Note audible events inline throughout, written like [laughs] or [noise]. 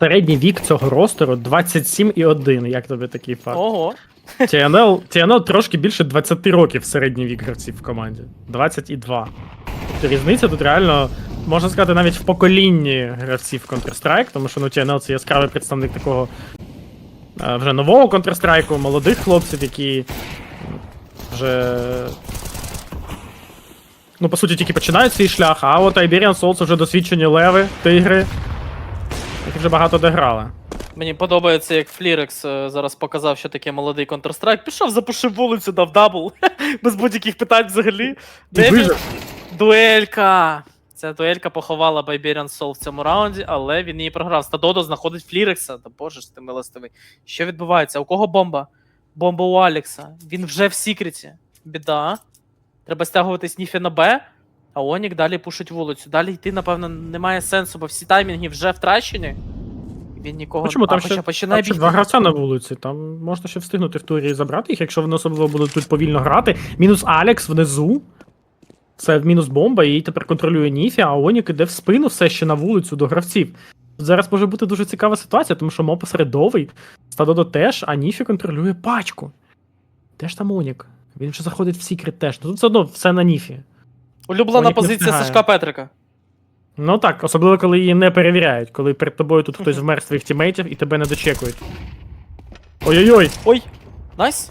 Середній вік цього ростеру 27,1. Як тобі такий факт? Ого. TNL, TNL трошки більше 20 років середній вік гравців в команді. 22. Тобто різниця тут реально, можна сказати, навіть в поколінні гравців Counter-Strike, тому що ну, TNL це яскравий представник такого е, вже нового Counter-Strike, молодих хлопців, які вже. Ну, по суті, тільки починають свій шлях, а от Iberian Souls вже досвідчені леви, тигри, які вже багато де грали. Мені подобається, як Флірекс е, зараз показав, що таке молодий Counter-Strike. Пішов, запушив вулицю, дав дабл. [laughs] Без будь-яких питань взагалі. Вижив. Дуелька! Ця дуелька поховала Байберіан Soul в цьому раунді, але він її програв. Стадодо знаходить Флірекса. Та боже ж ти милостивий. Що відбувається? У кого бомба? Бомба у Алекса. Він вже в секреті. Біда. Треба стягувати Сніфі на Б, а Онік далі пушить вулицю. Далі йти, напевно, немає сенсу, бо всі таймінги вже втрачені. Він нікого чому? Там а, ще- починає Там ще бігти. два гравця на вулиці, там можна ще встигнути в турі забрати їх, якщо вони особливо будуть тут повільно грати. Мінус Алекс внизу. Це мінус бомба, її тепер контролює Ніфі, а Онік іде в спину все ще на вулицю до гравців. Зараз може бути дуже цікава ситуація, тому що Мо посередовий, Стадодо теж, а Ніфі контролює пачку. Де ж там Онік? Він вже заходить в секрет теж. Ну тут все одно все на Ніфі. Улюблена позиція встигає. Сашка Петрика. Ну так, особливо коли її не перевіряють, коли перед тобою тут хтось вмер з твоїх тімейтів і тебе не дочекують. Ой-ой-ой! Ой, найс.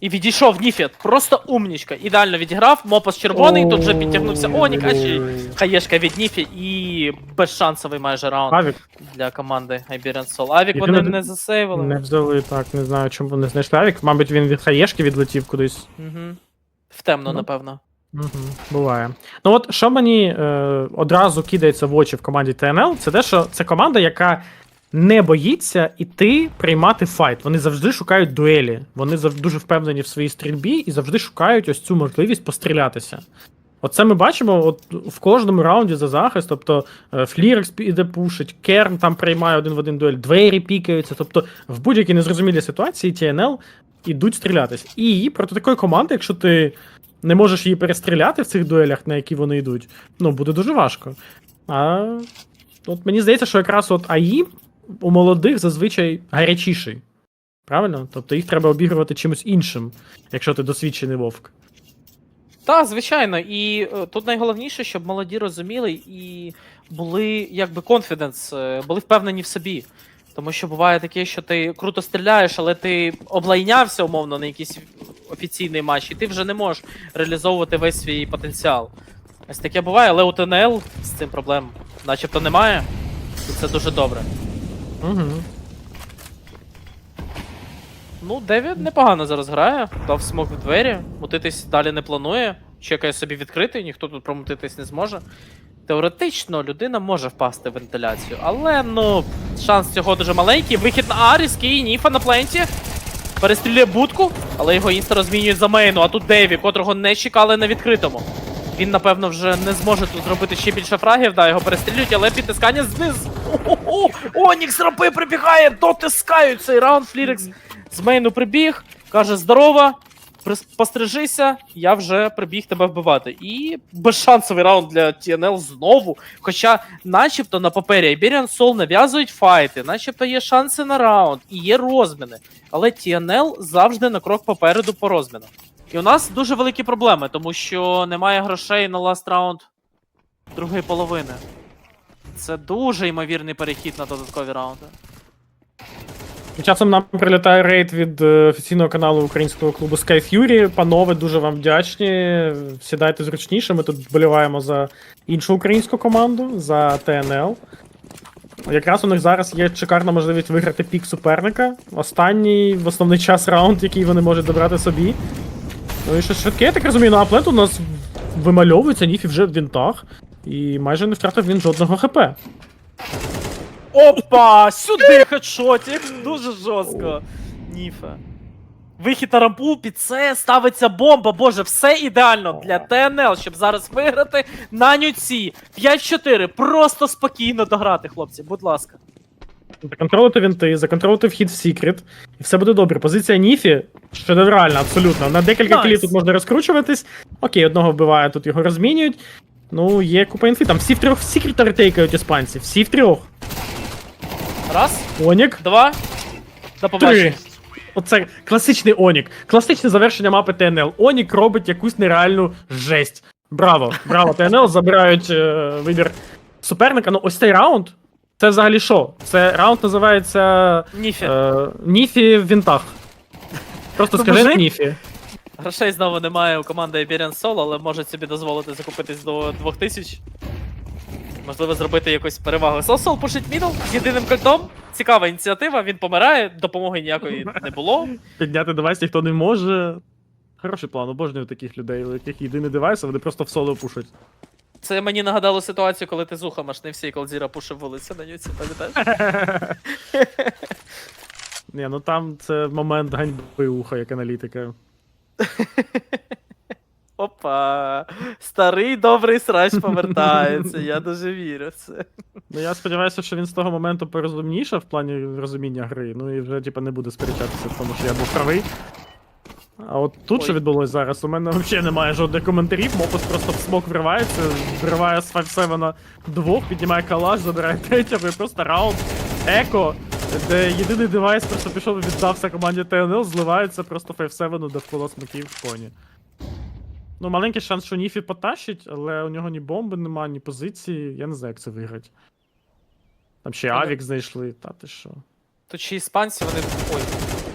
І відійшов Ніфіт. Просто умнічка. Ідеально відіграв. Мопас червоний, тут вже підтягнувся Онік, а ще й хаєшка від Ніфі і безшансовий майже раунд Авік для команди Iberian Soul. Авік Єдине, вони не засейвили. не взяли так, не знаю, чому вони знайшли Авік. Мабуть, він від хаєшки відлетів кудись. Угу. В темно, Ну. напевно. Угу, буває. Ну от що мені е, одразу кидається в очі в команді TNL, це те, що це команда, яка не боїться іти приймати файт. Вони завжди шукають дуелі. Вони завжди дуже впевнені в своїй стрільбі і завжди шукають ось цю можливість пострілятися. Оце ми бачимо от в кожному раунді за захист. Тобто е, Флірекс іде пушить, Керн там приймає один в один дуель, двері пікаються. Тобто в будь-якій незрозумілій ситуації TNL ідуть стрілятись. І проти такої команди, якщо ти не можеш її перестріляти в цих дуелях, на які вони йдуть, ну буде дуже важко. А от мені здається, що якраз от АІ у молодих зазвичай гарячіший. Правильно? Тобто їх треба обігрувати чимось іншим, якщо ти досвідчений вовк. Так, звичайно, і е, тут найголовніше, щоб молоді розуміли і були якби е, були впевнені в собі. Тому що буває таке, що ти круто стріляєш, але ти облайнявся умовно на якийсь офіційний матч, і ти вже не можеш реалізовувати весь свій потенціал. Ось таке буває, але у ТНЛ з цим проблем начебто немає. І це дуже добре. Угу. Ну, Девід непогано зараз грає, дав смок в двері, мутитись далі не планує, чекає собі відкритий, ніхто тут промутитись не зможе. Теоретично людина може впасти в вентиляцію, але ну, шанс цього дуже маленький. Вихід на А, різкий, Ніфа на пленті. Перестрілює будку, але його інста розмінюють за мейну, а тут Деві, котрого не чекали на відкритому. Він, напевно, вже не зможе тут зробити ще більше фрагів, да, його перестрілюють, але підтискання знизу. О-о-о! Онікс ропи прибігає, дотискають цей раунд. Флірекс з мейну прибіг, каже: здорова, пострижися, я вже прибіг тебе вбивати. І безшансовий раунд для TNL знову. Хоча, начебто, на папері Iberian Soul нав'язують файти, начебто є шанси на раунд і є розміни. Але TNL завжди на крок попереду по розмінам. І у нас дуже великі проблеми, тому що немає грошей на ласт раунд другої половини. Це дуже ймовірний перехід на додаткові раунди. Часом нам прилітає рейд від е, офіційного каналу українського клубу Sky Fury. Панове, дуже вам вдячні. Сідайте зручніше. Ми тут вболіваємо за іншу українську команду, за ТНЛ. Якраз у них зараз є шикарна можливість виграти пік суперника. Останній в основний час раунд, який вони можуть забрати собі. Ну і щось швидке, я так розумію, на аплент у нас вимальовується Ніфі вже в вінтах. І майже не втратив він жодного ХП. Опа! Сюди хедшотик! Дуже жорстко. Ніфе. Вихід на рампу, під це ставиться бомба. Боже, все ідеально для ТНЛ, щоб зараз виграти на нюці. 5-4. Просто спокійно дограти, хлопці, будь ласка. Законтролити вінти, законтролити вхід в секрет, і все буде добре. Позиція Ніфі шедевральна, абсолютно. На декілька Найс. кілів тут можна розкручуватись. Окей, одного вбиває, тут його розмінюють. Ну, є купа інфи. Там всі в трьох секрет ретейкають іспанці, всі в трьох. Раз, Онік. два. До побачення. Три. Оце класичний Онік. Класичне завершення мапи ТНЛ. Онік робить якусь нереальну жесть. Браво, браво, ТНЛ забирають е, вибір суперника. Ну, ось цей раунд. Це взагалі що? Це раунд називається Ніфі. е, Ніфі в вінтах. Просто Ну, скажи мужик. Ніфі. Грошей знову немає у команди Iberian Soul, але можуть собі дозволити закупитись до 2000. Можливо, зробити якусь перевагу. Соусол пушить мідл з єдиним кольтом. Цікава ініціатива, він помирає, допомоги ніякої не було. Підняти девайс ніхто не може. Хороший план, обожнюю таких людей, у яких єдиний девайс, а вони просто в соло пушать. Це мені нагадало ситуацію, коли ти з ухом аж не всі Колдзіра пушив вулицю на нюці, пам'ятаєш? [laughs] Ні, ну там це момент ганьби уха, як аналітика. [laughs] Опа. Старий добрий срач повертається, я дуже вірю в це. Ну я сподіваюся, що він з того моменту порозумнішав в плані розуміння гри, ну і вже типа не буде сперечатися в тому, що я був правий. А от тут Ой. що відбулось зараз, у мене взагалі немає жодних коментарів, Мопус просто в смок вривається, вриває з 5-7 двох, піднімає калаш, забирає третього і просто раунд еко, де єдиний девайс просто пішов і віддався команді ТНЛ, зливається просто 5-7 довкола смаків в коні. Ну, маленький шанс, що Ніфі потащить, але у нього ні бомби нема, ні позиції. Я не знаю, як це виграти. Там ще. Авік знайшли, та ти що. Тут ще іспанці, вони. Ой.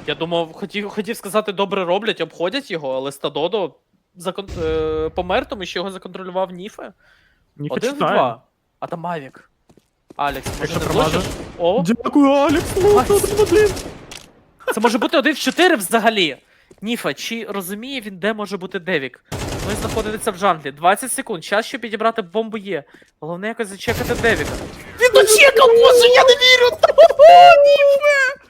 Я думав, хотів, хотів сказати, добре роблять, обходять його, але Стадодо закон... е, помер, тому що його законтролював Ніфе. Ніфі Один в читає. два. А там Мавік. Алекс, може Якщо не влучиш? О, Дякую, Алекс! Ну, Ай. один в один. це може бути один в чотири взагалі. Ніфа, чи розуміє він, де може бути Девік? Ми знаходиться в джанглі. 20 секунд. Час, щоб підібрати бомбу є. Головне якось зачекати Девіка. Він дочекав, боже, я не вірю! Ніфе!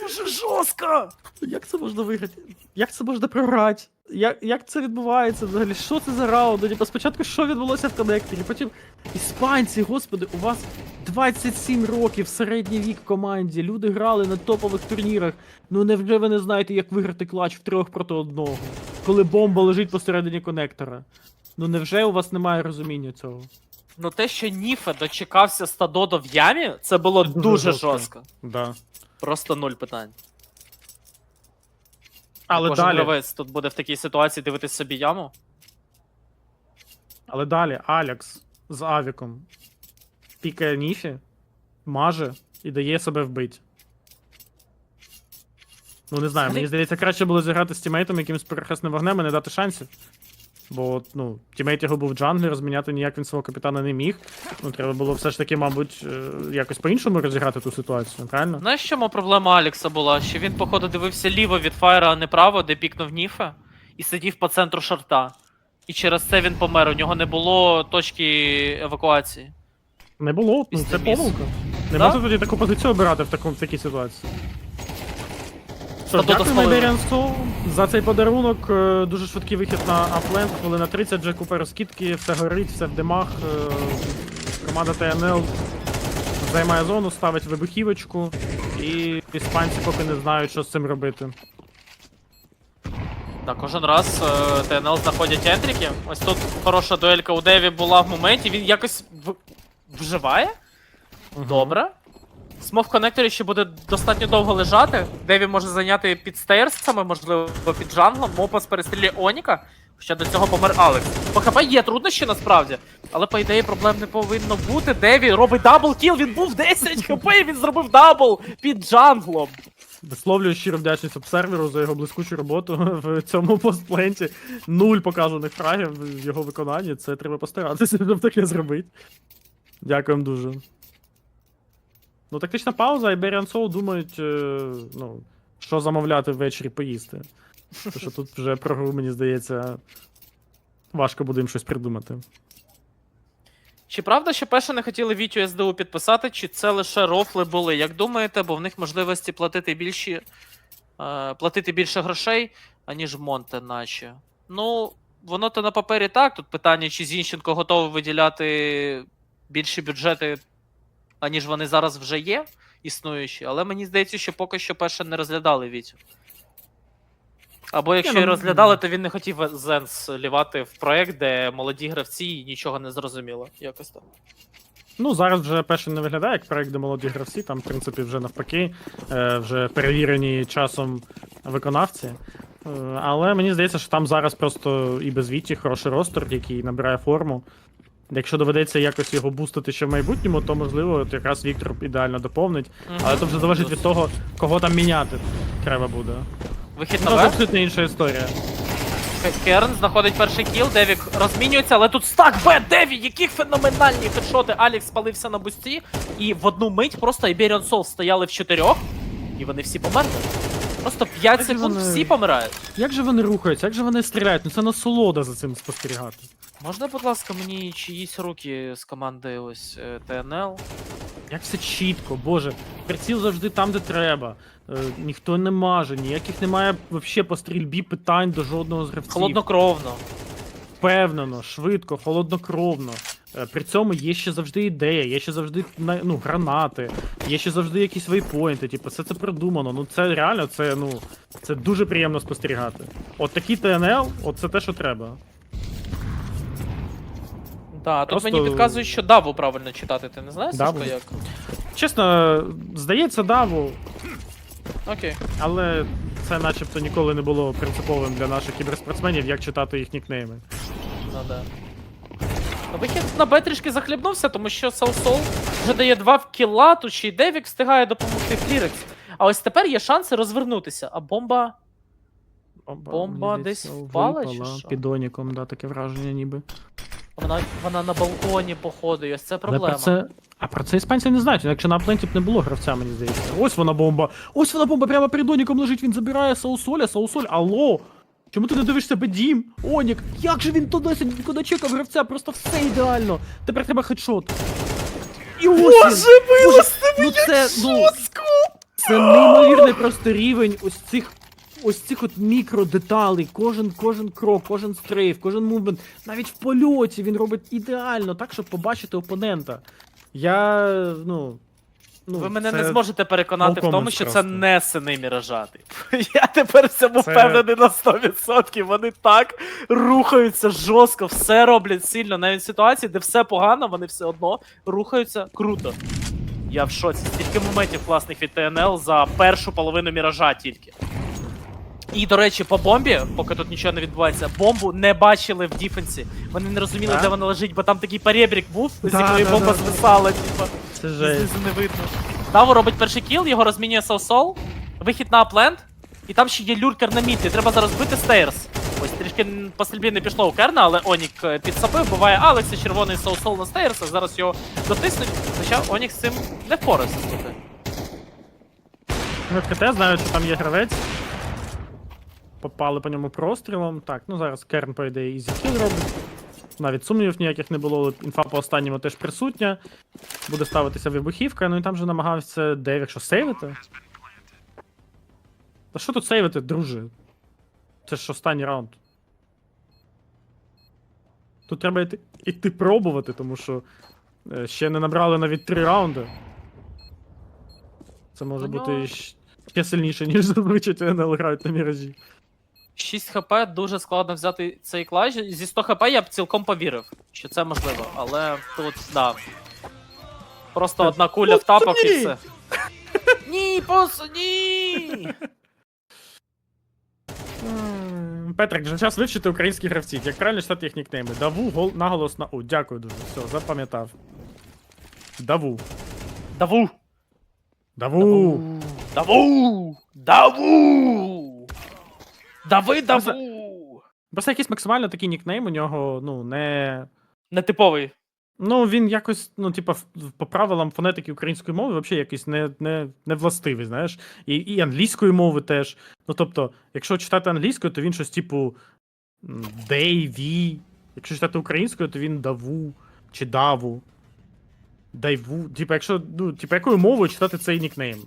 Дуже жорстко! Як це можна виграти? Як це можна програти? Як, як це відбувається взагалі? Що це за раунд? Ну, Типа, спочатку що відбулося в коннекторі, потім іспанці, господи, у вас 27 років середній вік в команді. Люди грали на топових турнірах. Ну невже ви не знаєте, як виграти клач в трьох проти одного, коли бомба лежить посередині коннектора? Ну невже у вас немає розуміння цього? Ну те, що Ніфе дочекався Стадодо в ямі, це було дуже, дуже жорстко. жорстко. Да. Просто нуль питань. Але Кожен далі, гравець тут буде в такій ситуації дивитись собі яму. але далі Алекс з Авіком пікає Ніфі, маже і дає себе вбити. Ну, не знаю, мені здається, краще було зіграти з тімейтом якимось перехресним вогнем і не дати шансів. Бо, ну, тімейт його був в джанглі, розміняти ніяк він свого капітана не міг. Ну, треба було все ж таки, мабуть, е, якось по-іншому розіграти ту ситуацію, правильно? Знаєш, чому проблема Алекса була? Що він, походу, дивився ліво від файра, а не право, де пікнув Ніфе, і сидів по центру шарта. І через це він помер. У нього не було точки евакуації. Не було, ну, це помилка. Не Да? можна тоді таку позицію обирати в, такому, в такій ситуації. Що, ж. Iberian Soul за цей подарунок. Е, Дуже швидкий вихід на апленд, хвилина 30, вже купа розкидки, все горить, все в димах. Е, Команда ТНЛ займає зону, ставить вибухівочку, і іспанці поки не знають, що з цим робити. Так, кожен раз е, ТНЛ знаходять ентріки. Ось тут хороша дуелька у Деві була в моменті. Він якось в... вживає. Добре. Смов коннекторі ще буде достатньо довго лежати. Деві може зайняти під стейрсами, можливо, під джанглом. Мопас перестрілює Оніка. Хоча до цього помер Алекс. По ХП є труднощі насправді, але по ідеї проблем не повинно бути. Деві робить дабл кіл, він був 10 хп, і він зробив дабл під джанглом. Висловлюю щиро вдячність обсерверу за його блискучу роботу [laughs] в цьому постпленті. Нуль показаних фрагів в його виконанні. Це треба постаратися, щоб таке зробити. Дякуємо дуже. Ну, тактична пауза, і Iberian Soul думають, е, ну, що замовляти ввечері поїсти. Тому що тут вже про гру, мені здається, важко буде їм щось придумати. Чи правда, що перше не хотіли Вітю СДУ підписати, чи це лише рофли були? Як думаєте, бо в них можливості платити більші, е, платити більше грошей, аніж Монте, наче. Ну, воно то на папері так. Тут питання, чи Зінченко готовий виділяти більші бюджети, аніж вони зараз вже є, існуючі. Але мені здається, що поки що перше не розглядали Вітю. Або якщо ну, і розглядали, то він не хотів Зенс лівати в проект, де молоді гравці і нічого не зрозуміло. Якось так. Ну, зараз вже перший не виглядає як проект, де молоді гравці, там, в принципі, вже навпаки, е, вже перевірені часом виконавці. Е, Але мені здається, що там зараз просто і без Віті хороший ростер, який набирає форму. Якщо доведеться якось його бустити ще в майбутньому, то можливо от якраз Віктор ідеально доповнить. Але це вже залежить від того, кого там міняти треба буде. Вихід Ну, на це абсолютно інша історія. Керн знаходить перший кіл, Девік розмінюється, але тут стак Б, Деві, які феноменальні хедшоти. Алікс спалився на бусті, і в одну мить просто Iberian Soul стояли в чотирьох, і вони всі померли. Просто 5 Як секунд вони- всі помирають. Як же вони рухаються, як же вони стріляють? Ну це насолода за цим спостерігати. Можна, будь ласка, мені чиїсь руки з команди ось е, ТНЛ? Як все чітко, боже, приціл завжди там, де треба. Е, ніхто не маже, ніяких немає вообще по стрільбі питань до жодного з гравців. Холоднокровно. Впевнено, швидко, холоднокровно. Е, При цьому є ще завжди ідея, є ще завжди ну, гранати, є ще завжди якісь вейпоінти, типу, все це придумано. Ну це реально, це ну це дуже приємно спостерігати. От такі ТНЛ, от це те, що треба. Так, Да, тут мені підказують, що даву правильно читати, ти не знаєш, Даву? Сашко, як? Чесно, здається, даву, Окей. але це начебто ніколи не було принциповим для наших кіберспортсменів, як читати їх нікнейми. Ну да. Вихід на Б трішки захлібнувся, тому що Саусол вже дає два в кіла, тут ще й Девік встигає допомогти Флірекс. А ось тепер є шанси розвернутися, а бомба. Бомба мені десь здається, впала чи випала що? Під Оніком, да, таке враження ніби. Вона, вона на балконі, походу, і ось це Але проблема. про це... А про це іспанці не знають, якщо на апленті б не було гравця, мені здається. Ось вона бомба. Ось вона бомба прямо перед Оніком лежить, він забирає Саусоля, Саусоль, алло! Чому ти не дивишся Бедім? Онік, як же він туди сидить, куди чекав гравця, просто все ідеально. Тепер треба хедшот. І ось він. Боже, ну це, ну, це неймовірний просто рівень ось цих. Ось цих от мікродеталей, кожен, кожен крок, кожен стрейф, кожен мувмент, навіть в польоті він робить ідеально, так, щоб побачити опонента. Я. ну. Ну Ви мене це- не зможете переконати в тому, що це просто. не сини міражати. [laughs] Я тепер в цьому Це- впевнений на 100%. Вони так рухаються жорстко, все роблять сильно. Навіть в ситуації, де все погано, вони все одно рухаються круто. Я в шоці. Стільки моментів класних від ТНЛ за першу половину міража тільки. І, до речі, по бомбі, поки тут нічого не відбувається, бомбу не бачили в діфенсі. Вони не розуміли, Да? де вона лежить, бо там такий перебрік був, з Да, якої да, бомба да, да. звисала, типа. Це жесть. Знизу не видно. Даво робить перший кіл, його розмінює Соусол. Вихід на апленд. І там ще є люркер на міті. Треба зараз бити стейрс. Ось трішки по стрільбі не пішло у Керна, але Онік е, підсапив, буває Алекс і червоний Соусол на стейрса. Зараз його дотиснуть. Хоча Онік з цим не впорався, слухай. Ну, в КТ знають, що там є гравець. Попали по ньому прострілом. Так, ну зараз Керн, по ідеї, ізі кіл робить. Навіть сумнівів ніяких не було, інфа по останньому теж присутня. Буде ставитися вибухівка, ну і там же намагався Девік, що сейвити. Та що тут сейвити, друже? Це ж останній раунд. Тут треба йти, йти пробувати, тому що е, ще не набрали навіть три раунди. Це може Ну, бути ще сильніше, ніж [laughs] зазвичай ТНЛ грають на міражі. 6 хп дуже складно взяти цей клаш. Зі 100 хп я б цілком повірив, що це можливо, але тут, да. Просто одна куля в тапок і все. [laughs] Ні, бос, ні! М, Петрик, вже час вивчити українських гравців. Як правильно читати їх нікнейми? Даву, гол, наголос на У. Дякую дуже. Все, запам'ятав. Даву. Даву! Даву. Даву! Даву! Дави, даву! Просто якийсь максимально такий нікнейм у нього, ну, не. Нетиповий. Ну, він якось, ну, типа, по правилам фонетики української мови, взагалі якийсь не, не, не властивий, знаєш. І, і англійської мови теж. Ну, тобто, якщо читати англійською, то він щось, типу, they. Якщо читати українською, то він даву чи даву. Дайву. Типа, якщо, ну, типа, якою мовою читати цей нікнейм?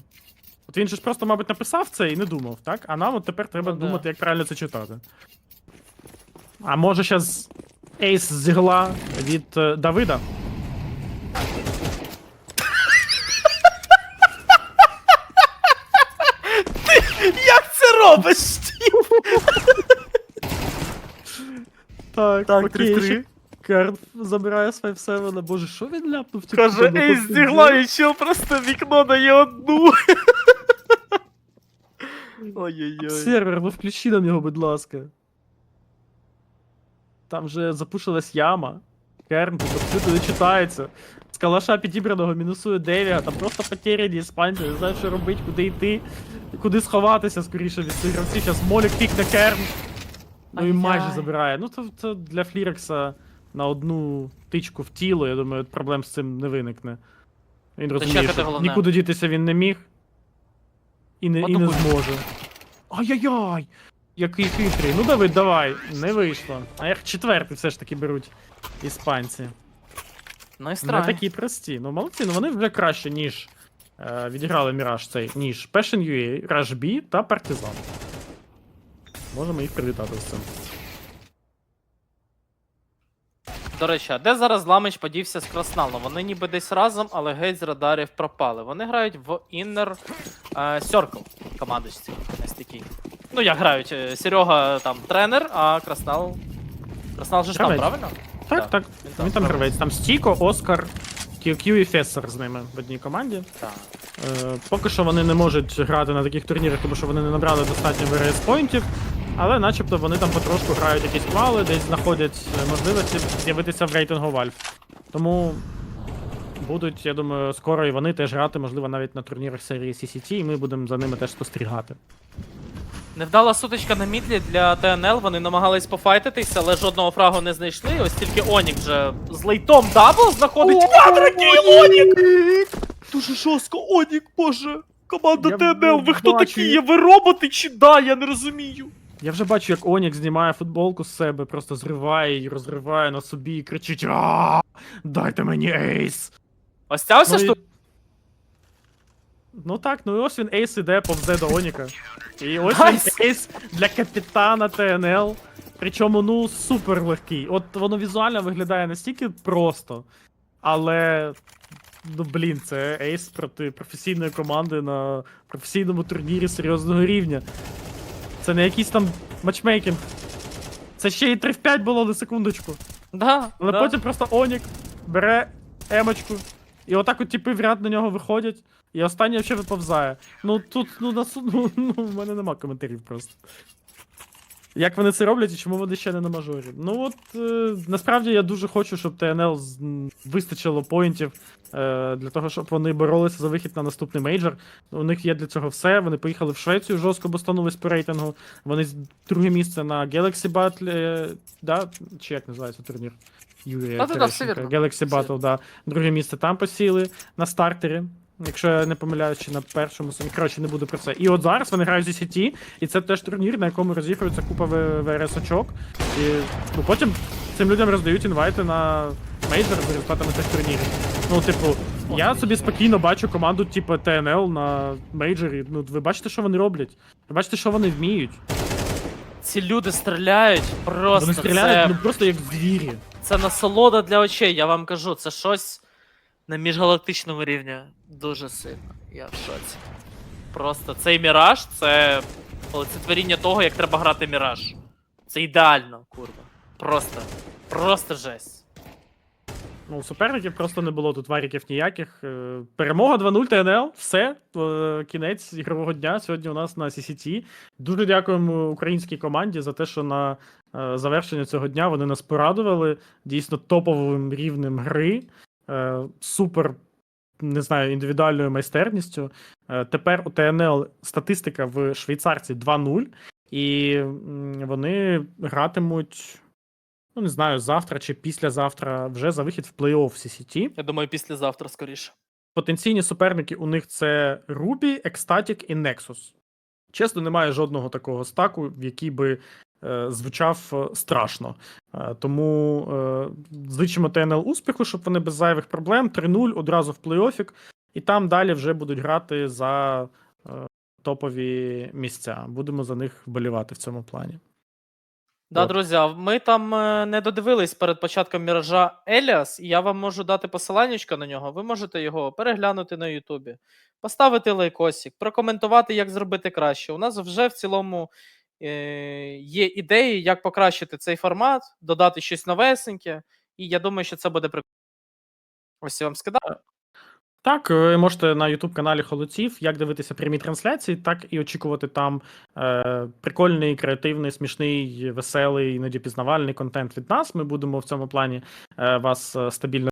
От він же ж просто, мабуть, написав це і не думав, так? А нам от тепер треба Ну да. думати, як правильно це читати. А може зараз ейс з ігла від е, Давида? Як це робиш? Так, Так, окей, 3-3. ще забирає з 5-7, боже, що він ляпнув? тільки Каже, що, ей, тобто, здігла, і чел просто вікно дає одну. Ой-ой-ой. Сервер, ви включи нам його, будь ласка. Там вже запушилась яма. Керн тут абсолютно не читається. З калаша підібраного мінусує Девіга, там просто потеряні іспанці, не знають, що робити, куди йти, куди сховатися скоріше від цих гравців. Зараз Молік пікне Керн. Ну і майже забирає. Ну, то, то для Флірекса на одну тичку в тіло, я думаю, проблем з цим не виникне. Він розуміє, чекати що головне. нікуди дітися він не міг. І не, і не зможе. Ай-яй-яй! Який хитрий. Ну Давид, давай. Не вийшло. А як четвертий все ж таки беруть іспанці. Ну і Не такі прості. Ну молодці, ну вони вже краще, ніж е, відіграли Міраж цей, ніж Passion UA, Rush B та Партизан. Можемо їх привітати з цим. До речі, а де зараз Ламич подівся з Красналом? Вони ніби десь разом, але геть з радарів пропали. Вони грають в Inner е, Circle командочці STK. Ну, як грають? е, Серега там тренер, а Краснал. Краснал же ж там, Гравець. правильно? Так, Так, так. він там гравець. Там Стіко, Оскар, QQ і Фессер з ними в одній команді. Так. Е, поки що вони не можуть грати на таких турнірах, тому що вони не набрали достатньо ВРС поінтів. Але начебто вони там потрошку грають якісь квали, десь знаходять е, можливості з'явитися в рейтингу Valve. Тому будуть, я думаю, скоро і вони теж грати, можливо, навіть на турнірах серії CCT, і ми будемо за ними теж спостерігати. Невдала сутичка на мідлі для ТНЛ. Вони намагались пофайтитись, але жодного фрагу не знайшли. Ось тільки Онік вже з лейтом дабл знаходить квадрики Онік! Дуже жорстко, Онік, боже. Команда ТНЛ, ви хто такі є? Ви роботи чи да? Я не розумію. Я вже бачу, як Онік знімає футболку з себе, просто зриває її, розриває на собі і кричить: а Дайте мені ейс! Ось ця ось Ну, і- штука. Ну так, ну і ось він ейс іде, повзе до Оніка. І ось Найс! він ейс для капітана ТНЛ. Причому, ну, супер легкий. От воно візуально виглядає настільки просто. Але. Ну, блін, це ейс проти професійної команди на професійному турнірі серйозного рівня. Це не якийсь там матчмейкінг. Це ще і 3 в 5 було на секундочку. Да, Але да. потім просто Онік бере емочку, і отак от типи в ряд на нього виходять, і останнє ще виповзає. Ну тут, ну, на су- [laughs] ну, ну в мене нема коментарів просто. Як вони це роблять і чому вони ще не на мажорі? Ну от е, насправді я дуже хочу, щоб ТНЛ з- вистачило поінтів е, для того, щоб вони боролися за вихід на наступний мейджор. У них є для цього все. Вони поїхали в Швецію жорстко, бо станулись по рейтингу. Вони друге місце на Galaxy Battle, е, да? чи як називається турнір? Юрія Да-да-да, Терещенка. Galaxy Battle, да. Друге місце там посіли на стартері. Якщо я не помиляюсь, чи на першому самі. Коротше, не буду про це. І от зараз вони грають зі сіті, і це теж турнір, на якому розігрується купа ВРС очок. І ну, потім цим людям роздають інвайти на мейджор за результатами цих турнірів. Ну, типу, я собі спокійно бачу команду, типу ТНЛ на мейджорі. Ну, ви бачите, що вони роблять? Ви бачите, що вони вміють. Ці люди стріляють просто. Вони стріляють це, ну просто як звірі. це насолода для очей, я вам кажу. Це щось на міжгалактичному рівні. Дуже сильно. Я в шоці. Просто цей міраж це олицетворіння того, як треба грати міраж. Це ідеально, курва. Просто. Просто жесть. Ну, суперників просто не було тут варіків ніяких. Е, Перемога 2-0 ТНЛ. Все. Е, Кінець ігрового дня. Сьогодні у нас на CCT. Дуже дякуємо українській команді за те, що на е, завершення цього дня вони нас порадували. Дійсно топовим рівнем гри. Е, Супер, не знаю, індивідуальною майстерністю. Е, Тепер у ТНЛ статистика в швейцарці 2-0. І вони гратимуть ну не знаю, завтра чи післязавтра вже за вихід в плей-офф CCT. Я думаю, післязавтра скоріше. Потенційні суперники у них це Ruby, Ecstatic і Nexus. Чесно, немає жодного такого стаку, в який би звучав е, страшно. Е, тому е, зичимо ТНЛ успіху, щоб вони без зайвих проблем 3-0 одразу в плей-офік, і там далі вже будуть грати за е, топові місця. Будемо за них вболівати в цьому плані. Да, От. друзі, ми там е, не додивились перед початком міража Еліас, і я вам можу дати посиланнячко на нього. Ви можете його переглянути на Ютубі, поставити лайкосик, прокоментувати, як зробити краще. У нас вже в цілому е, є ідеї, як покращити цей формат, додати щось новесеньке І я думаю, що це буде прикольно. Ось я вам скидав. Так, ви можете на YouTube каналі Холодців як дивитися прямі трансляції, так і очікувати там е, прикольний, креативний, смішний, веселий, іноді пізнавальний контент від нас. Ми будемо в цьому плані е, вас е, стабільно